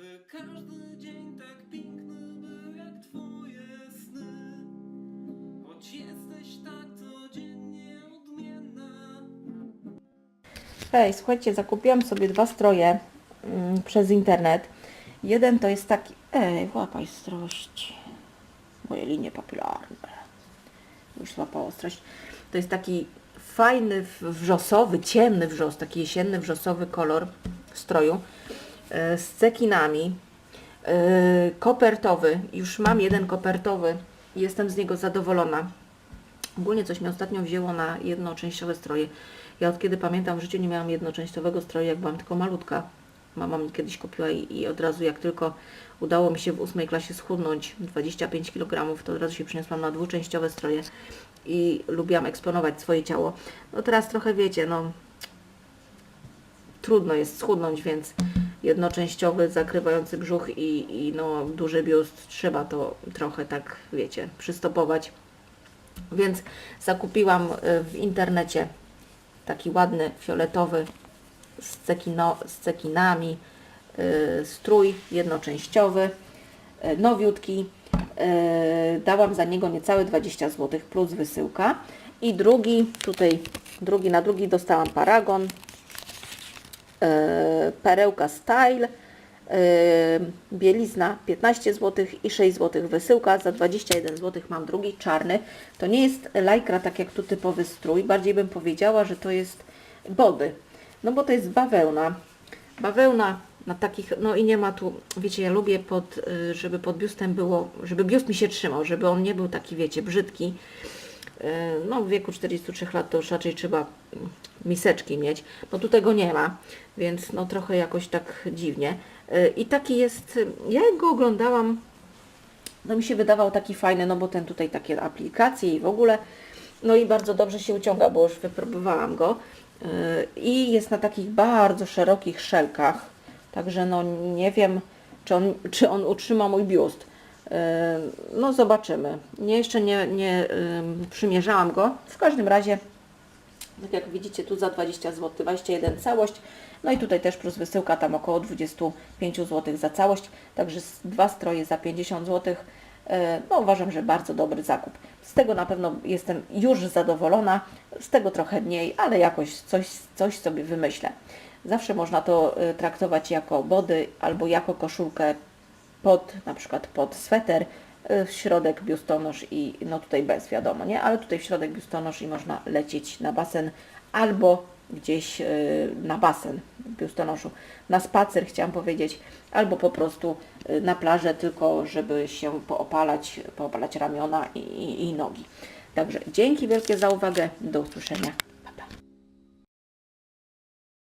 By każdy dzień tak piękny był jak twoje sny Choć jesteś tak codziennie odmienna Hej, słuchajcie, zakupiłam sobie dwa stroje mm, przez internet. Jeden to jest taki... Ej, łapaj ostrość. Moje linie papilarne. Już złapała ostrość. To jest taki fajny, wrzosowy, ciemny wrzos, taki jesienny, wrzosowy kolor stroju z cekinami. e, Kopertowy. Już mam jeden kopertowy jestem z niego zadowolona. Ogólnie coś mnie ostatnio wzięło na jednoczęściowe stroje. Ja od kiedy pamiętam w życiu nie miałam jednoczęściowego stroju, jak byłam tylko malutka. Mama mi kiedyś kupiła i, i od razu jak tylko udało mi się w ósmej klasie schudnąć 25 kg, to od razu się przeniosłam na dwuczęściowe stroje i lubiłam eksponować swoje ciało. No teraz trochę wiecie, no trudno jest schudnąć, więc jednoczęściowy, zakrywający brzuch i, i no, duży biust, trzeba to trochę tak, wiecie, przystopować. Więc zakupiłam y, w internecie taki ładny, fioletowy z, cekino, z cekinami y, strój jednoczęściowy, y, nowiutki. Y, Dałam za niego niecałe 20 zł plus wysyłka. I drugi, tutaj drugi na drugi dostałam paragon, perełka style, e, bielizna 15 zł i 6 zł wysyłka, za 21 zł mam drugi czarny. To nie jest lajkra tak jak tu typowy strój, bardziej bym powiedziała, że to jest body, no bo to jest bawełna. Bawełna na takich, no i nie ma tu, wiecie, ja lubię pod, y, żeby pod biustem było, żeby biust mi się trzymał, żeby on nie był taki, wiecie, brzydki. E, no w wieku 43 lat to już raczej trzeba mm, miseczki mieć. No tu tego nie ma, więc no trochę jakoś tak dziwnie. E, I taki jest, ja jak go oglądałam, no mi się wydawał taki fajny, no bo ten tutaj takie aplikacje i w ogóle, no i bardzo dobrze się uciąga, bo już wypróbowałam go. I jest na takich bardzo szerokich szelkach, także no nie wiem, czy on, czy on utrzyma mój biust. No zobaczymy. Nie, jeszcze nie, nie ym, przymierzałam go. W każdym razie, tak jak widzicie, tu za 20 zł, 21 całość. No i tutaj też plus wysyłka tam około 25 zł za całość. Także dwa stroje za 50 zł. E, No uważam, że bardzo dobry zakup. Z tego na pewno jestem już zadowolona. Z tego trochę mniej, ale jakoś coś, coś sobie wymyślę. Zawsze można to e, traktować jako body albo jako koszulkę pod, na przykład pod sweter, w środek biustonosz i no tutaj bez wiadomo, nie? Ale tutaj w środek biustonosz i można lecieć na basen albo gdzieś y, na basen w biustonoszu, na spacer chciałam powiedzieć, albo po prostu y, na plażę tylko, żeby się poopalać, poopalać ramiona i, i, i nogi. Także dzięki wielkie za uwagę, do usłyszenia.